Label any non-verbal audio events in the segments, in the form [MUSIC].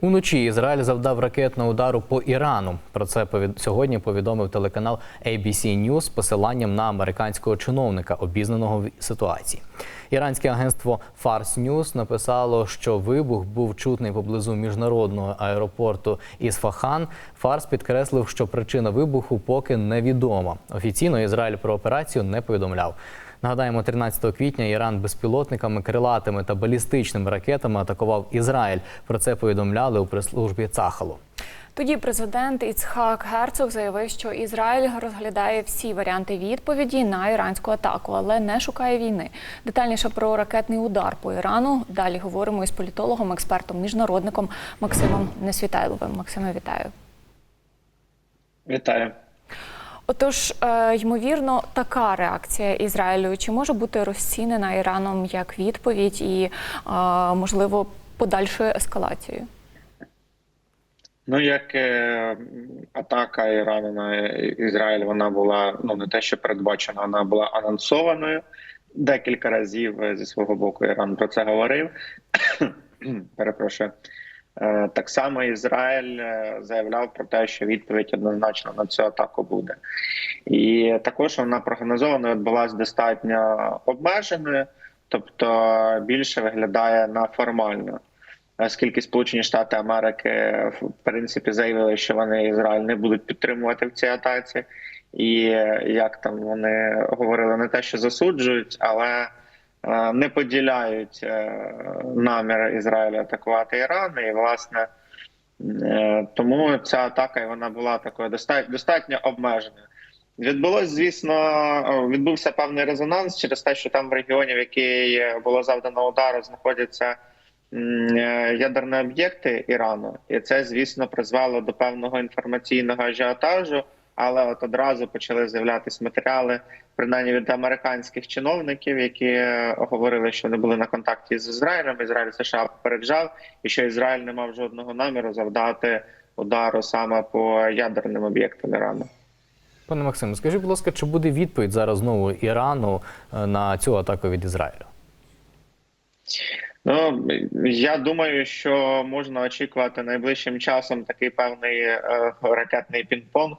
Уночі Ізраїль завдав ракетного удару по Ірану. Про це сьогодні повідомив телеканал ABC News з посиланням на американського чиновника, обізнаного в ситуації. Іранське агентство Fars News написало, що вибух був чутний поблизу міжнародного аеропорту Ісфахан. Фарс підкреслив, що причина вибуху поки невідома. Офіційно Ізраїль про операцію не повідомляв. Нагадаємо, 13 квітня Іран безпілотниками, крилатими та балістичними ракетами атакував Ізраїль. Про це повідомляли у прес-службі Цахалу. Тоді президент Іцхак Герцог заявив, що Ізраїль розглядає всі варіанти відповіді на іранську атаку, але не шукає війни. Детальніше про ракетний удар по Ірану далі говоримо із політологом, експертом, міжнародником Максимом Несвітайловим. Максиме, вітаю. Вітаю. Отож, е, ймовірно, така реакція Ізраїлю чи може бути розцінена Іраном як відповідь і, е, можливо, подальшою ескалацією? Ну, як е, атака Ірану на Ізраїль, вона була ну не те, що передбачена, вона була анонсованою. Декілька разів е, зі свого боку Іран про це говорив. [COUGHS] Перепрошую. Е, так само Ізраїль е, заявляв про те, що відповідь однозначно на цю атаку буде. І також вона прогнозовано відбулася достатньо обмеженою, тобто більше виглядає на формально. Оскільки Сполучені Штати Америки в принципі заявили, що вони Ізраїль не будуть підтримувати в цій атаці, і як там вони говорили, не те, що засуджують, але е, не поділяють е, намір Ізраїля атакувати Іран. І власне е, тому ця атака вона була такою достатньо обмеженою. Відбулось, звісно, відбувся певний резонанс через те, що там в регіоні, в який було завдано удару, знаходяться ядерні об'єкти Ірану, і це, звісно, призвело до певного інформаційного ажіотажу. Але от одразу почали з'являтися матеріали, принаймні від американських чиновників, які говорили, що вони були на контакті з Ізраїлем. Ізраїль США попереджав, і що Ізраїль не мав жодного наміру завдати удару саме по ядерним об'єктам Ірану. Пане Максиме, скажіть, будь ласка, чи буде відповідь зараз знову Ірану е, на цю атаку від Ізраїлю? Ну я думаю, що можна очікувати найближчим часом такий певний е, ракетний пінг-понг.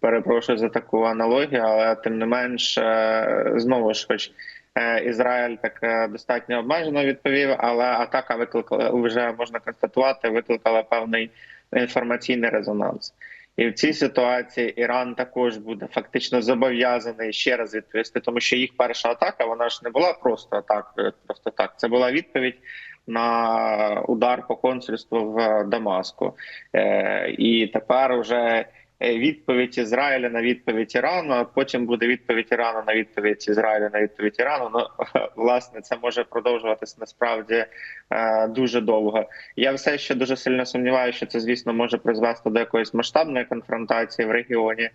Перепрошую за таку аналогію, але тим не менш, е, знову ж, хоч е, Ізраїль так е, достатньо обмежено відповів, але атака викликала вже можна констатувати, викликала певний інформаційний резонанс. І в цій ситуації Іран також буде фактично зобов'язаний ще раз відповісти, тому що їх перша атака вона ж не була просто атакою, просто так. Це була відповідь на удар по консульству в Дамаску. І тепер вже відповідь Ізраїля на відповідь Ірану. а Потім буде відповідь Ірану на відповідь Ізраїля на відповідь Ірану. Ну [LAUGHS] власне це може продовжуватися насправді е, дуже довго. Я все ще дуже сильно сумніваюся, що це, звісно, може призвести до якоїсь масштабної конфронтації в регіоні.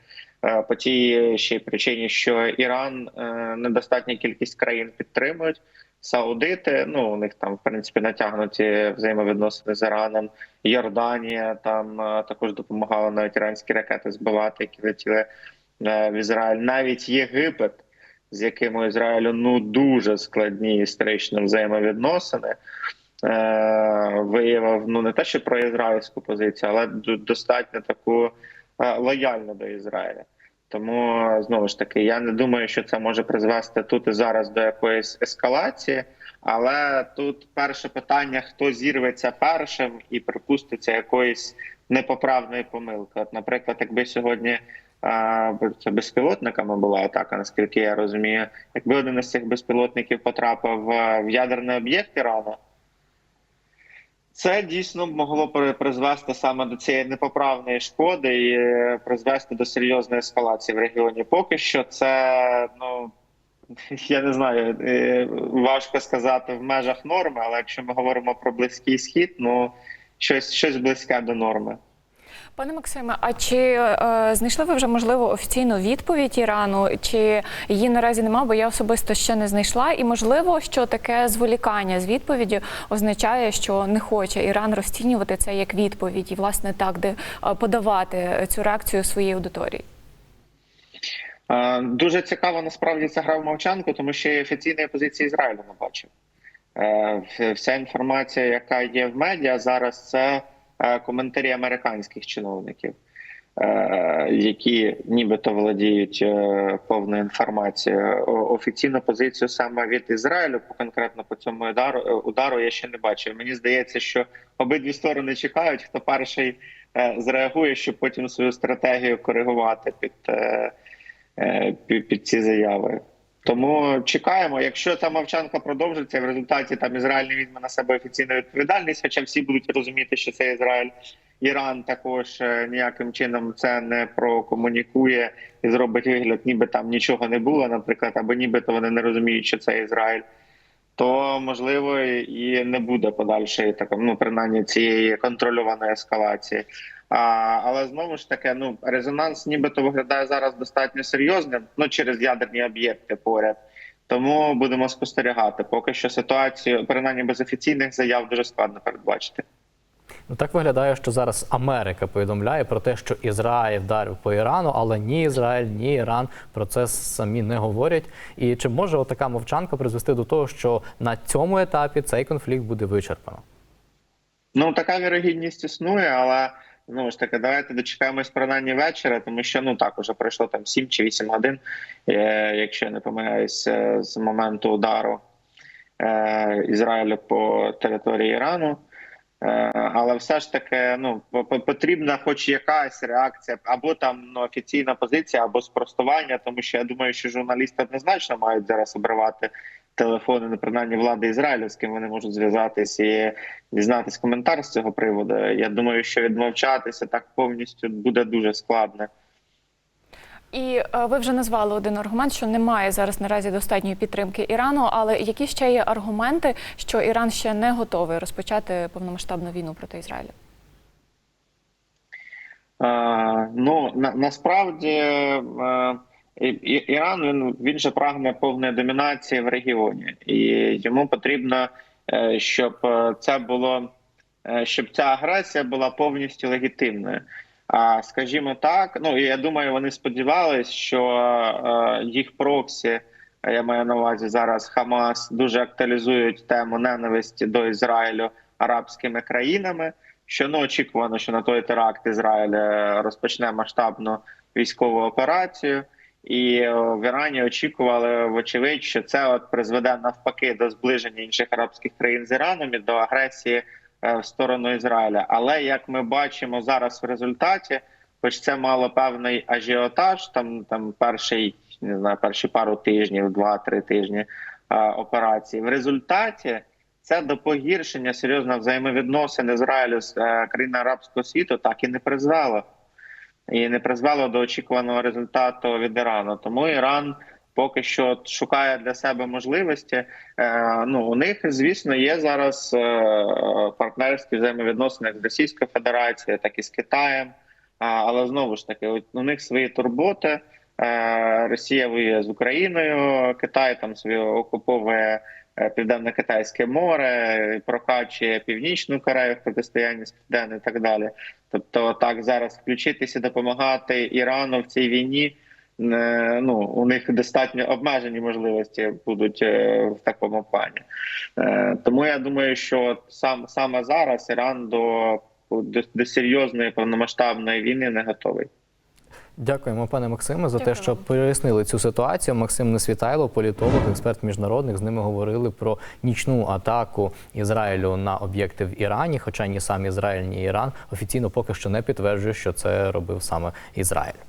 Е, по тій ще причині, що Іран е, недостатня кількість країн підтримують. Саудити, ну у них там в принципі натягнуті взаємовідносини з Іраном. Йорданія там е, також допомагала навіть іранські ракети збивати, які летіли в Ізраїль. Навіть Єгипет, з яким у Ізраїлю ну дуже складні історичні взаємовідносини, виявив ну не те, що про ізраїльську позицію, але достатньо таку лояльну до Ізраїля. Тому знову ж таки, я не думаю, що це може призвести тут і зараз до якоїсь ескалації. Але тут перше питання: хто зірветься першим і припуститься якоїсь непоправної помилки. От, наприклад, якби сьогодні це безпілотниками була атака, наскільки я розумію, якби один із цих безпілотників потрапив в ядерний об'єкт Ірану, це дійсно могло призвести саме до цієї непоправної шкоди і призвести до серйозної ескалації в регіоні. Поки що це ну [LAUGHS] я не знаю, важко сказати в межах норми, але якщо ми говоримо про близький схід, ну щось щось близьке до норми. Пане Максиме, а чи е, знайшли ви вже можливо офіційну відповідь Ірану? Чи її наразі нема? Бо я особисто ще не знайшла. І можливо, що таке зволікання з відповіддю означає, що не хоче Іран розцінювати це як відповідь, і власне так, де подавати цю реакцію своїй аудиторії. Дуже цікаво насправді це гра в мовчанку, тому що я офіційної позиції Ізраїлю не бачив. Вся інформація, яка є в медіа зараз, це е, коментарі американських чиновників, е, які нібито володіють е, повною інформацією. Офіційну позицію саме від Ізраїлю, по конкретно по цьому удару, е, удару я ще не бачив. Мені здається, що обидві сторони чекають, хто перший е, зреагує, щоб потім свою стратегію коригувати е, е, під, під ці заяви. Тому чекаємо. Якщо ця мовчанка продовжиться, в результаті там Ізраїль не візьме на себе офіційну відповідальність, хоча всі будуть розуміти, що це Ізраїль. Іран також е, ніяким чином це не прокомунікує і зробить вигляд, ніби там нічого не було, наприклад, або нібито вони не розуміють, що це Ізраїль. То можливо і не буде подальшої так, ну принаймні цієї контрольованої ескалації. А, але знову ж таки, ну резонанс, нібито виглядає зараз достатньо серйозним, ну через ядерні об'єкти поряд. Тому будемо спостерігати. Поки що ситуацію, принаймні без офіційних заяв, дуже складно передбачити. Ну так виглядає, що зараз Америка повідомляє про те, що Ізраїль вдарив по Ірану, але ні Ізраїль, ні Іран про це самі не говорять. І чи може отака мовчанка призвести до того, що на цьому етапі цей конфлікт буде вичерпано? Ну така вірогідність існує, але ну ж таки, давайте дочекаємось принаймні вечора, тому що ну так уже пройшло там 7 чи 8 годин, е, якщо я не помиляюсь, з моменту удару е, Ізраїлю по території Ірану. Е, Але все ж таки, ну по- по- потрібна, хоч якась реакція, або там ну, офіційна позиція, або спростування, тому що я думаю, що журналісти однозначно мають зараз обривати телефони, ну, принаймні влади Ізраїлю, з ким вони можуть зв'язатись і дізнатись коментар з цього приводу. Я думаю, що відмовчатися так повністю буде дуже складно. І е, ви вже назвали один аргумент, що немає зараз наразі достатньої підтримки Ірану. Але які ще є аргументи, що Іран ще не готовий розпочати повномасштабну війну проти Ізраїлю? Е, ну на, насправді е, І- Іран він, він же прагне повної домінації в регіоні, і йому потрібно, е, щоб е, це було е, щоб ця агресія була повністю легітимною. А скажімо так, ну і я думаю, вони сподівались, що їх проксі, я маю на увазі зараз Хамас, дуже актуалізують тему ненависті до Ізраїлю арабськими країнами. Що ну очікувано, що на той теракт Ізраїль розпочне масштабну військову операцію. І е, в Ірані очікували вочевидь, що це от призведе навпаки до зближення інших арабських країн з Іраном і до агресії е, в сторону Ізраїля. Але як ми бачимо зараз в результаті, хоч це мало певний ажіотаж, там там перший не знаю, перші пару тижнів, два-три тижні е, операції. В результаті це до погіршення серйозно взаємовідносин Ізраїлю з країнами арабського світу так і не призвело і не призвело до очікуваного результату від Ірану. Тому Іран поки що шукає для себе можливості. Е, ну у них, звісно, є зараз е, партнерські взаємовідносини як з Російською Федерацією, так і з Китаєм. Але знову ж таки, у них свої турботи. Е, Росія воює з Україною, Китай там собі окуповує Південно-Китайське море, прокачує Північну Корею в протистоянні з Південною і так далі. Тобто, так зараз включитися, допомагати Ірану в цій війні. е, Ну у них достатньо обмежені можливості будуть е, в такому плані. Е, Тому я думаю, що сам саме зараз Іран до, до, до серйозної повномасштабної війни не готовий. Дякуємо, пане Максиме, за те, що прояснили пояснили цю ситуацію. Максим Несвітайло, політолог, експерт міжнародних, З ними говорили про нічну атаку Ізраїлю на об'єкти в Ірані. Хоча ні сам Ізраїль, ні Іран офіційно поки що не підтверджує, що це робив саме Ізраїль.